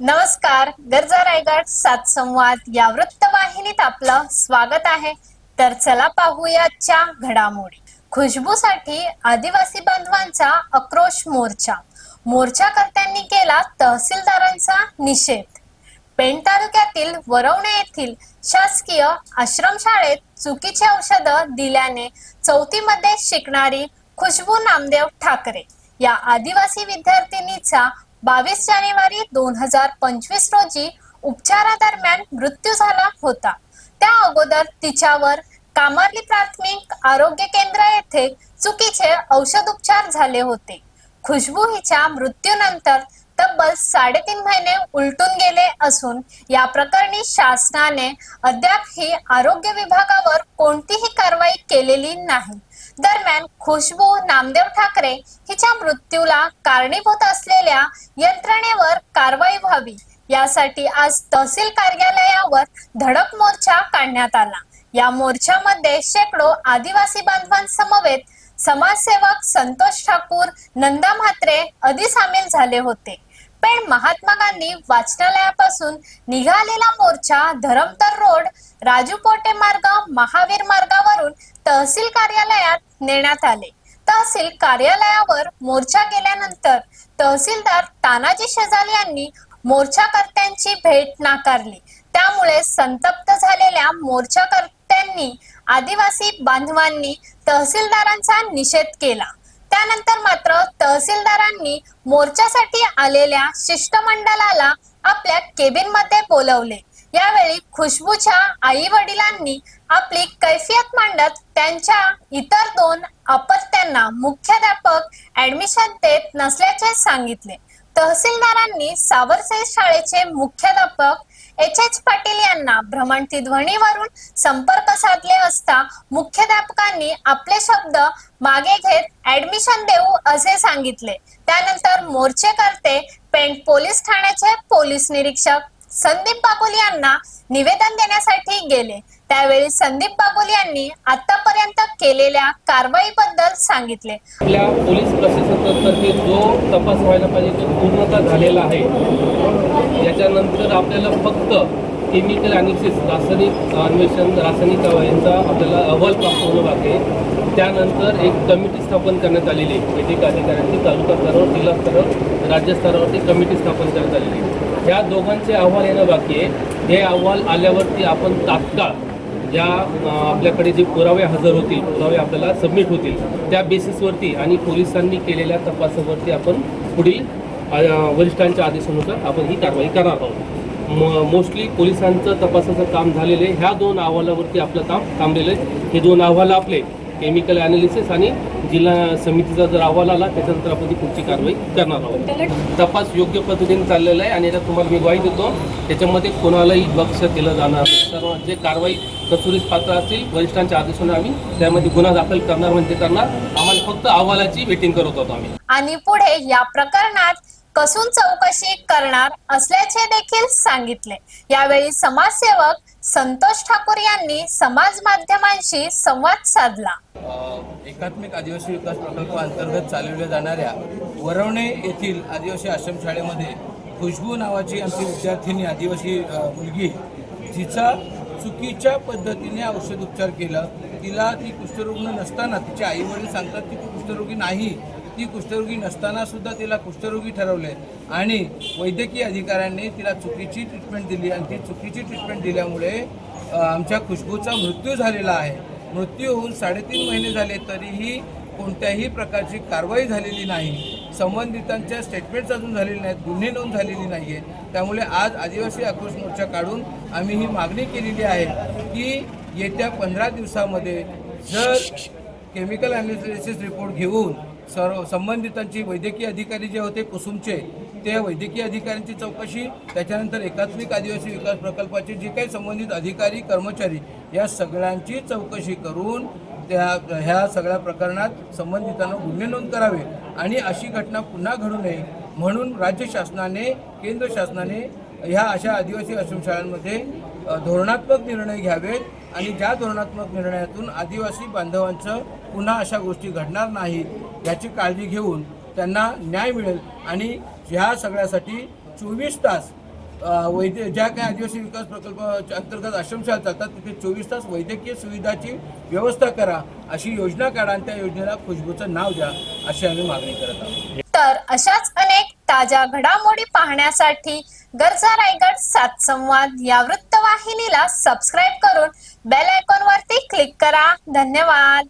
नमस्कार गरजा रायगड सात संवाद या वृत्तवाहिनीत आपलं स्वागत आहे. तर चला पाहूयाच्या घडामोडी. खुशबूसाठी आदिवासी बांधवांचा आक्रोश मोर्चा. मोर्चाकर्त्यांनी केला तहसीलदारांचा निषेध. पेण तालुक्यातील वरवणे येथील शासकीय आश्रमशाळेत चुकीची औषधं दिल्याने चौथीमध्ये शिकणारी खुशबू नामदेव ठाकरे या आदिवासी विद्यार्थिनीचा बावीस जानेवारी दोन हजार पंचवीस रोजी उपचारादरम्यान मृत्यू झाला होता. त्या अगोदर तिच्यावर कामारली प्राथमिक आरोग्य केंद्र येथे चुकीचे औषधोपचार झाले होते. खुशबू हिच्या मृत्यूनंतर तब्बल साडेतीन महिने उलटून गेले असून या प्रकरणी शासनाने अद्याप ही आरोग्य विभागावर कोणतीही कारवाई केलेली नाही. दरम्यान खुशबू नामदेव ठाकरे हिच्या मृत्यूला कारणीभूत असलेल्या यंत्रणेवर कारवाई व्हावी. यासाठी आज तहसील कार्यालयावर धडक मोर्चा काढण्यात आला. या मोर्चामध्ये शेकडो आदिवासी बांधवांसमवेत समाजसेवक संतोष ठाकूर नंदा म्हात्रे आदी सामील झाले होते. पण महात्मा गांधी वाचनालयापासून निघालेला मोर्चा धरमतर रोड राजू पोटे मार्ग महावीर मार्गावरून तहसील कार्यालयात नेण्यात आले. तहसील कार्यालयावर मोर्चा गेल्यानंतर तहसीलदार तानाजी शेजाल यांनी मोर्चाकर्त्यांची भेट नाकारली. त्यामुळे संतप्त झालेल्या मोर्चाकर्त्यांनी आदिवासी बांधवांनी तहसीलदारांचा निषेध केला. त्यानंतर मात्र तहसीलदारांनी मोर्चासाठी आलेल्या शिष्टमंडळाला आपल्या केबिनमध्ये बोलवले. यावेळी खुशबूच्या आई वडिलांनी आपली कैफियत मांडत त्यांच्या इतर दोन अपत्यांना मुख्याध्यापक ऍडमिशन देत नसल्याचे सांगितले. तहसीलदारांनी सावरसे शाळेचे मुख्याध्यापक एच एच पाटील यांना भ्रमंती ध्वनीवरून संपर्क साधले असता मुख्याध्यापकांनी आपले शब्द मागे घेत ऍडमिशन देऊ असे सांगितले. त्यानंतर मोर्चेकर्ते पेंट पोलीस ठाण्याचे पोलीस निरीक्षक संदीप बागुल यांना निवेदन देण्यासाठी गेले. त्यावेळी संदीप बागुल यांनी आतापर्यंत केलेल्या कारवाईबद्दल सांगितले. आपल्या पोलीस प्रशासनातर्फे जो तपास व्हायला पाहिजे तो पूर्णतः झालेला आहे. याच्यानंतर आपल्याला फक्त केमिकल अॅनिसिस रासायनिक अन्वेषण रासायनिक यांचा आपल्याला अहवाल प्राप्त होणं बाकी आहे. त्यानंतर एक कमिटी स्थापन करण्यात आलेली आहे. म्हणजे वैद्यक अधिकाऱ्यांची तालुका स्तरावर जिल्हा स्तरावर राज्य स्तरावरती कमिटी स्थापन करण्यात आलेली आहे. ह्या दोघांचे अहवाल येणं बाकी आहे. हे अहवाल आल्यावरती आपण तात्काळ ज्या आपल्याकडे जे पुरावे हजर होतील पुरावे आपल्याला सबमिट होतील त्या बेसिसवरती आणि पोलिसांनी केलेल्या तपासावरती आपण पुढील वरिष्ठांच्या आदेशानुसार आपण ही कारवाई करणार आहोत. म मोस्टली पोलिसांचं तपासाचं काम झालेलं आहे. ह्या दोन अहवालावरती आपलं काम थांबलेलं आहे. हे दोन अहवाल आपले केमिकल ॲनालिसिस आणि जिल्हा समितीचा जर अहवाल आला त्याच्यानंतर आपण ती पुढची कारवाई करणार आहोत. तपास योग्य पद्धतीने चाललेला आहे आणि याच्यात तुम्हाला मी ग्वाही देतो त्याच्यामध्ये कोणालाही लक्ष दिलं जाणार. सर्व जे कारवाई कचुरीस पात्र असतील वरिष्ठांच्या आदेशाने आम्ही त्यामध्ये गुन्हा दाखल करणार म्हणजे करणार. आम्हाला फक्त अहवालाची वेटिंग करत होतो आम्ही. आणि पुढे या प्रकरणात कसून चौकशी करणार असल्याचे देखील सांगितले. यावेळी समाजसेवक संतोष ठाकूर यांनी समाज माध्यमांशी संवाद साधला. एकात्मिक आदिवासी विकास प्रकल्पाअंतर्गत चालवल्या जाणाऱ्या वरवणे येथील आदिवासी आश्रमशाळेमध्ये खुशबू नावाची आमची विद्यार्थिनी आदिवासी मुलगी तिचा चुकीच्या पद्धतीने औषध उपचार केला. तिला ती कुष्ठरुग्ण नसताना तिचे आई वडील सांगतात की ती कुष्ठरोगी नाही. ती कुष्ठरोगी नसताना सुद्धा तिला कुष्ठरोगी ठरवले. आणि वैद्यकीय अधिकाऱ्यांनी तिला चुकीची ट्रीटमेंट दिली आणि ती चुकीची ट्रीटमेंट दिल्यामुळे आमच्या खुशबूचा मृत्यू झालेला आहे. मृत्यू होऊन साडेतीन महिने झाले तरीही कोणत्याही प्रकारची कारवाई झालेली नाही. संबंधितांच्या स्टेटमेंट्स अजून झालेले नाहीत गुन्हे नोंद झालेली नाही आहे त्यामुळे आज आदिवासी आक्रोश मोर्चा काढून आम्ही ही मागणी केलेली आहे की येत्या पंधरा दिवसामध्ये जर केमिकल अनालिसिस रिपोर्ट घेऊन सर्व संबंधितांची वैद्यकीय अधिकारी जे होते कुसुमचे ते वैद्यकीय अधिकाऱ्यांची चौकशी त्याच्यानंतर एकात्मिक आदिवासी विकास प्रकल्पाचे जे काही संबंधित अधिकारी कर्मचारी या सगळ्यांची चौकशी करून त्या ह्या सगळ्या प्रकरणात संबंधितांना गुन्हे नोंद करावे आणि अशी घटना पुन्हा घडू नये म्हणून राज्य शासनाने केंद्र शासनाने ह्या अशा आदिवासी आश्रमशाळांमध्ये धोरणात्मक निर्णय घ्यावेत. आणि ज्या धोरणात्मक निर्णयातून आदिवासी बांधवांचं पुन्हा अशा गोष्टी घडणार नाहीत याची काळजी घेऊन त्यांना न्याय मिळेल. आणि ह्या सगळ्यासाठी चोवीस तास वैद्य ज्या काही आदिवासी विकास प्रकल्पाच्या अंतर्गत आश्रमशाळा चालतात तिथे चोवीस तास वैद्यकीय सुविधाची व्यवस्था करा अशी योजना काढा आणि त्या योजनेला खुशबूचं नाव द्या अशी आम्ही मागणी करत आहोत. तर अशाच अनेक ताज्या घडामोडी पाहण्यासाठी गरजा रायगड सात संवाद या वृत्तवाहिनीला सबस्क्राईब करून बेल आयकॉन वरती क्लिक करा. धन्यवाद.